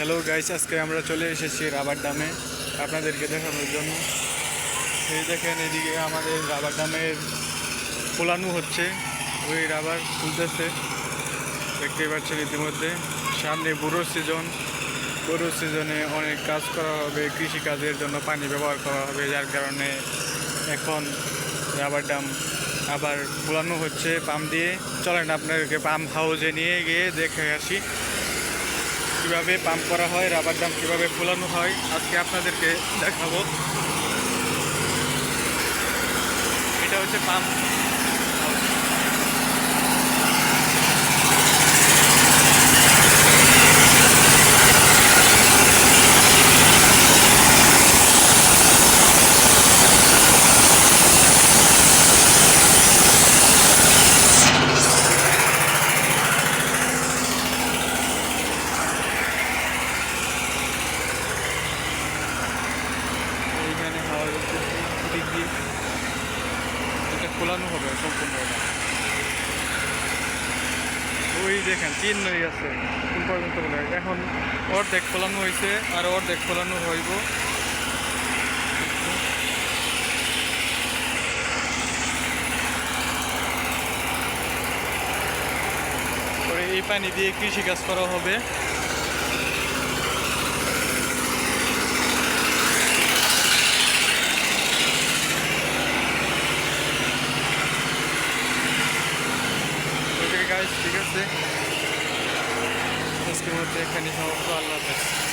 Hello guys আজকে আমরা চলে এসেছি রাবার ডামে আপনাদেরকে দেখানোর জন্য। এই দেখেন এদিকে আমাদের রাবার ডামের ফোলানো হচ্ছে। ওই রাবার তুলতেছে দেখতেই পাচ্ছেন ইতিমধ্যে। সামনে বুড়ো সিজন। বুড়ো সিজনে অনেক কাজ করা হবে কৃষি কাজের জন্য পানি ব্যবহার করা হবে, যার কারণে এখন রাবার ডাম আবার ফোলানো হচ্ছে পাম্প দিয়ে। চলেন আপনাদেরকে পাম্প হাউসে নিয়ে গিয়ে দেখে আসি। কীভাবে পাম্প করা হয় রাবার ডাম কীভাবে ফোলানো হয়, আজকে আপনাদেরকে দেখাবো। এটা হচ্ছে পাম্প খোলানো হবে, সম্পূর্ণ ওই দেখেন তিন নই আছে কোন পর্যন্ত বলে। এখন অর্ধেক খোলানো হয়েছে, আর অর্ধেক খোলানো হইব। এই পানি দিয়ে কৃষিকাজ করা হবে। গাইস ঠিক আছে? আজকের মধ্যে এখানে সমাপ্ত আল্লাহ হাফেজ।